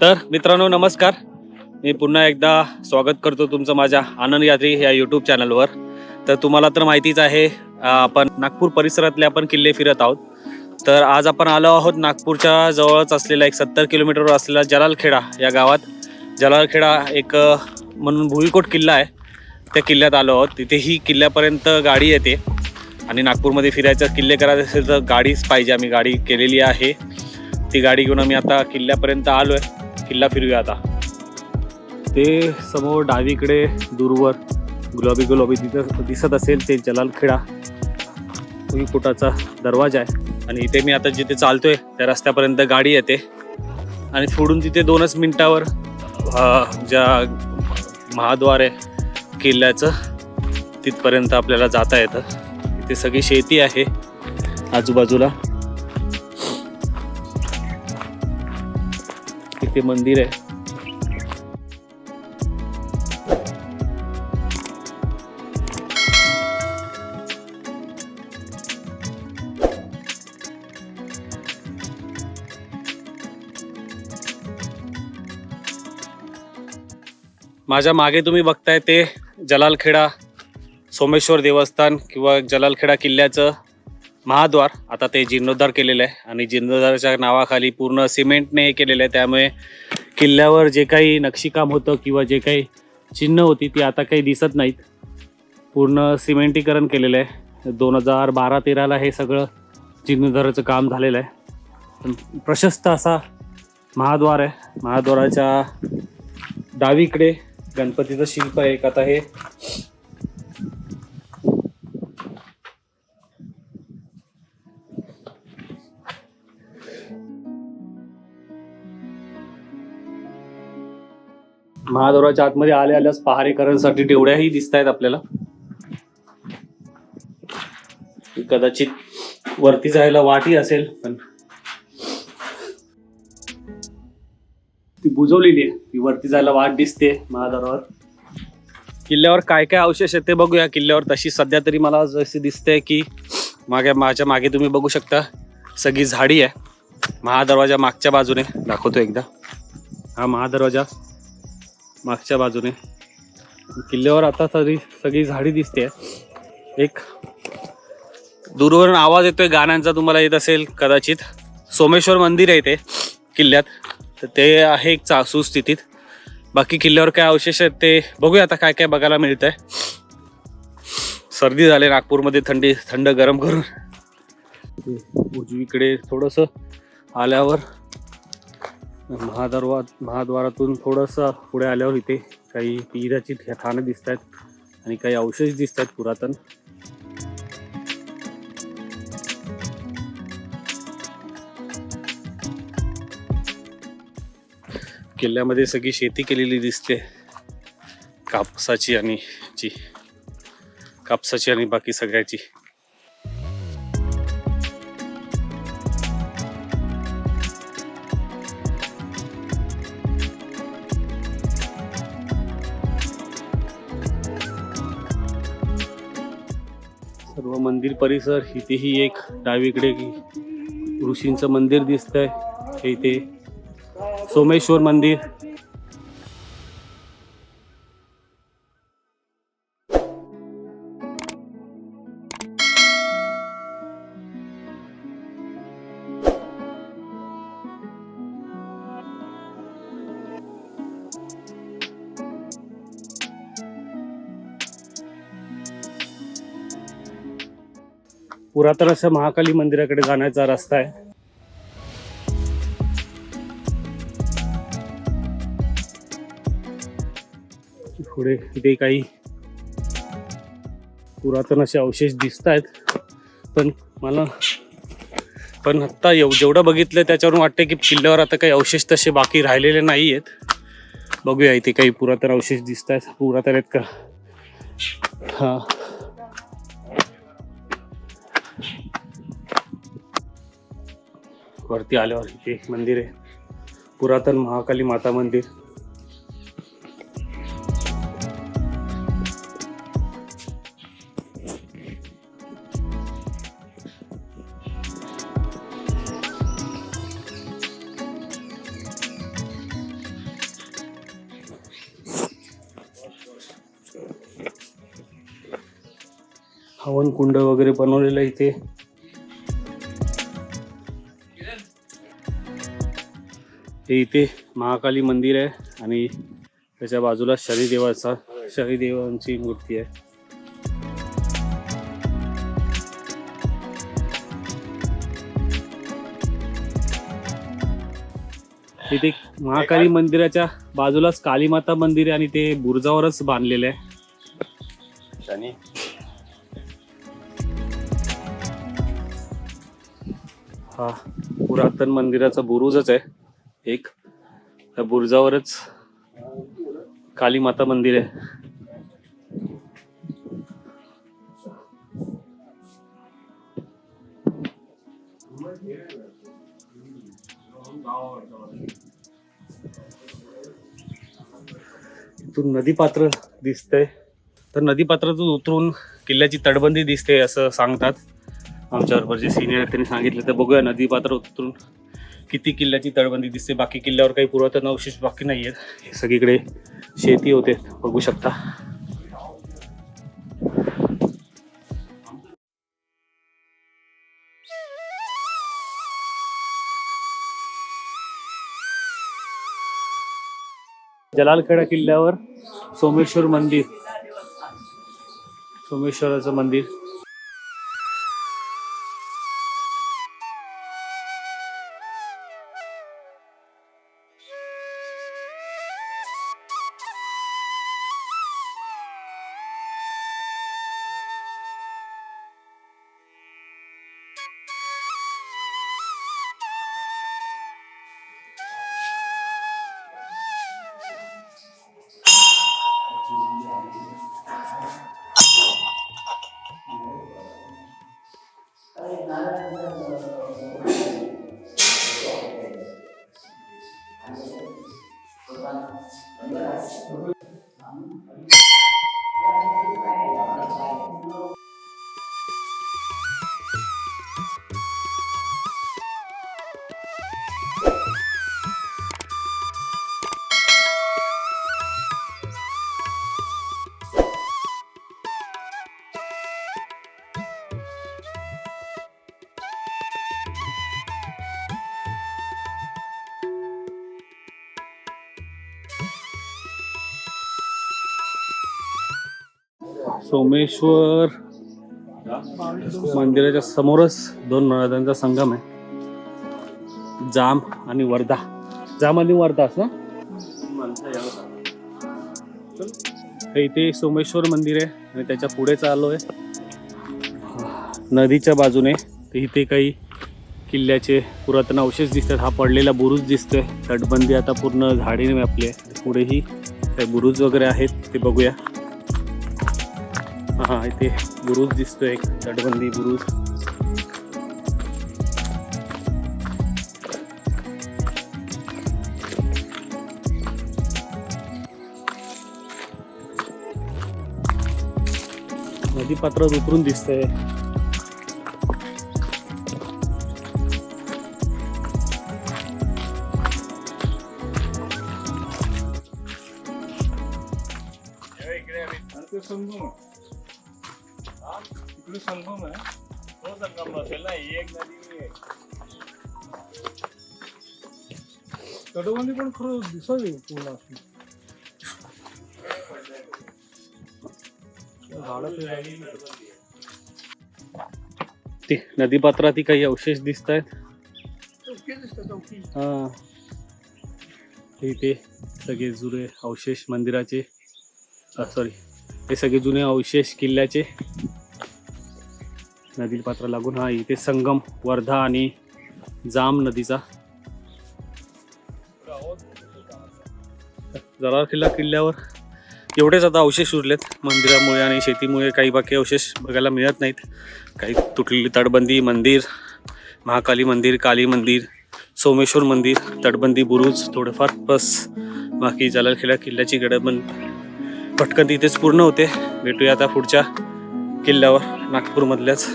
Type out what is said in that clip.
तर मित्रांनो नमस्कार. मी पुन्हा एकदा स्वागत करतो तुमचं माझ्या आनंद यात्री या यूट्यूब चॅनलवर तर तुम्हाला तर माहितीच आहे आपण नागपूर परिसरातले आपण किल्ले फिरत आहोत. तर आज आपण आलो आहोत नागपूरच्या जवळच असलेला एक सत्तर किलोमीटरवर असलेला जलालखेडा या गावात. जलालखेडा एक म्हणून भुईकोट किल्ला आहे. त्या किल्ल्यात आलो आहोत. तिथेही किल्ल्यापर्यंत गाडी येते आणि नागपूरमध्ये फिरायचं किल्ले करायचं असेल तर गाडीच पाहिजे. आम्ही गाडी केलेली आहे. ती गाडी घेऊन आम्ही आता किल्ल्यापर्यंत आलो आहे किल्ला फिरूया आता. ते समोर डावीकडे दूरवर गुलाबी गुलाबी तिथं दिसत असेल ते जलालखेडा कुटाचा दरवाजा आहे. आणि इथे मी आता जिथे चालतोय त्या रस्त्यापर्यंत गाडी येते. आणि सोडून तिथे दोनच मिनिटावर ज्या महाद्वार आहे किल्ल्याचं तिथपर्यंत आपल्याला जाता येतं. इथे सगळी शेती आहे आजूबाजूला. ते मंदिर आहे. माझ्या मागे तुम्ही बघताय ते जलालखेडा सोमेश्वर देवस्थान किंवा जलालखेडा किल्ल्याचं महाद्वार. आता ते जीर्णोद्धार केलेलं आहे आणि जीर्णोद्धाराच्या नावाखाली पूर्ण सिमेंटने हे केलेलं आहे. त्यामुळे किल्ल्यावर जे काही नक्षीकाम होतं किंवा जे काही चिन्ह होती ती आता काही दिसत नाहीत. पूर्ण सिमेंटीकरण केलेलं आहे. दोन हजार बारा तेराला हे सगळं जीर्णोद्धाराचं काम झालेलं आहे. पण प्रशस्त असा महाद्वार आहे. महाद्वाराच्या डावीकडे गणपतीचं शिल्प आहे. एक आता हे महाद्वाराच्या आतमध्ये आले आल्यास पहारेकरांसाठी तेवढ्याही दिसत आहेत आपल्याला. कदाचित वरती जायला वाटही असेल पण ती बुजवलेली आहे. ती वरती जायला वाट दिसते महाद्वारावर किल्ल्यावर काय काय अवशेष आहे ते बघूया. किल्ल्यावर तशी सध्या तरी मला जशी दिसते की मागे माझ्या मागे तुम्ही बघू शकता सगळी झाडी आहे. महादरवाजा मागच्या बाजूने दाखवतो एकदा. हा महादरवाजा मागच्या बाजूने. किल्ल्यावर आता तरी सगळी झाडी दिसते. एक दूरवरून आवाज येतोय गाण्यांचा तुम्हाला येत असेल कदाचित. सोमेश्वर मंदिर आहे ते किल्ल्यात. तर ते आहे एक चासू स्थितीत. बाकी किल्ल्यावर काय अवशेष आहेत ते बघूया आता काय काय बघायला मिळत आहे सर्दी झाली नागपूरमध्ये थंडी थंड गरम करून. उजवीकडे थोडंसं आल्यावर महादरवा महाद्वारातून थोडंसं पुढे आल्यावर इथे काही पिराची ठाणं दिसत आहेत आणि काही अवशेष दिसत आहेत पुरातन. किल्ल्यामध्ये सगळी शेती केलेली दिसते. कापसाची आणि जी कापसाची आणि बाकी सगळ्याची. मंदिर परिसर इथेही एक डावीकडे ऋषींचं मंदिर दिसतंय. इथे सोमेश्वर मंदिर. पुरातन असं महाकाली मंदिराकडे जाण्याचा रस्ता आहे. पुढे इथे काही पुरातन असे अवशेष दिसत आहेत पण मला पण आत्ता एव जेवढं बघितलं त्याच्यावरून वाटतं की किल्ल्यावर आता काही अवशेष तसे बाकी राहिलेले नाही आहेत बघूया इथे काही पुरातन अवशेष दिसत आहेत पुरातन आहेत का? हा. वरती आल्यावर हे मंदिर आहे. पुरातन महाकाली माता मंदिर. हवन कुंड वगैरे बनवलेलं इथे. हे इथे महाकाली मंदिर आहे आणि त्याच्या बाजूला शनिदेवाचा शनिदेवांची मूर्ती आहे. इथे महाकाली मंदिराच्या बाजूलाच कालीमाता मंदिर आहे आणि ते बुरजावरच बांधलेलं आहे. हा पुरातन मंदिराचा बुरुजच आहे. एक त्या बुरुजावरच कालीमाता मंदिर आहे. इथून नदी पात्र दिसतंय. तर नदी पात्रातून उतरून किल्ल्याची तटबंदी दिसते असं सांगतात. आमच्याबरोबर जे सिनियर आहेत त्यांनी सांगितलं. तर बघूया नदी पात्र उतरून किती किल्ल्याची तळबंदी दिसते बाकी किल्ल्यावर काही पुरातन अवशेष बाकी नाही आहेत सगळीकडे शेती होते बघू शकता. जलालखेडा किल्ल्यावर सोमेश्वर मंदिर सोमेश्वराचं मंदिर. 男人的那个 सोमेश्वर मंदिराच्या समोरच दोन नद्यांचा संगम आहे. जाम आणि वर्धा. जाम आणि वर्धाच ना इथे सोमेश्वर मंदिर आहे आणि त्याच्या पुढे चाललो आहे नदीच्या बाजूने तर इथे काही किल्ल्याचे पुरातन अवशेष दिसतात. हा पडलेला बुरुज दिसतोय. तटबंदी आता पूर्ण झाडीने व्यापली आहे. पुढेही काही बुरुज वगैरे आहेत ते बघूया. हा इथे बुरुज दिसतोय एक तटबंदी बुरुज. नदीपात्रात उतरून दिसतंय. इकडे संगम इकडे संगम आहे. तो संगम नसेल ना ही एक नदी आहे. तटबंदी पण खरं दिसावी पूर्ण अशी. ते नदी पात्रात काही अवशेष दिसत आहेत. हा. इथे सगळे जुने अवशेष मंदिराचे सॉरी हे सगळे जुने अवशेष किल्ल्याचे. नदी पात्र लागून हा इथे संगम वर्धा आणि जाम नदीचा. जरा किल्ला किल्ल्यावर एवढेच आता अवशेष उरलेत. मंदिरामुळे आणि शेतीमुळे काही बाकी अवशेष बघायला मिळत नाहीत. काही तुटलेली तटबंदी मंदिर महाकाली मंदिर काली मंदिर सोमेश्वर मंदिर तटबंदी बुरुज थोडंफार बस बाकी जलालखेडा किल्ल्याची गडबंद पटकन तिथेच पूर्ण होते. भेटूया आता पुढच्या किल्ल्यावर नागपूरमधल्याच.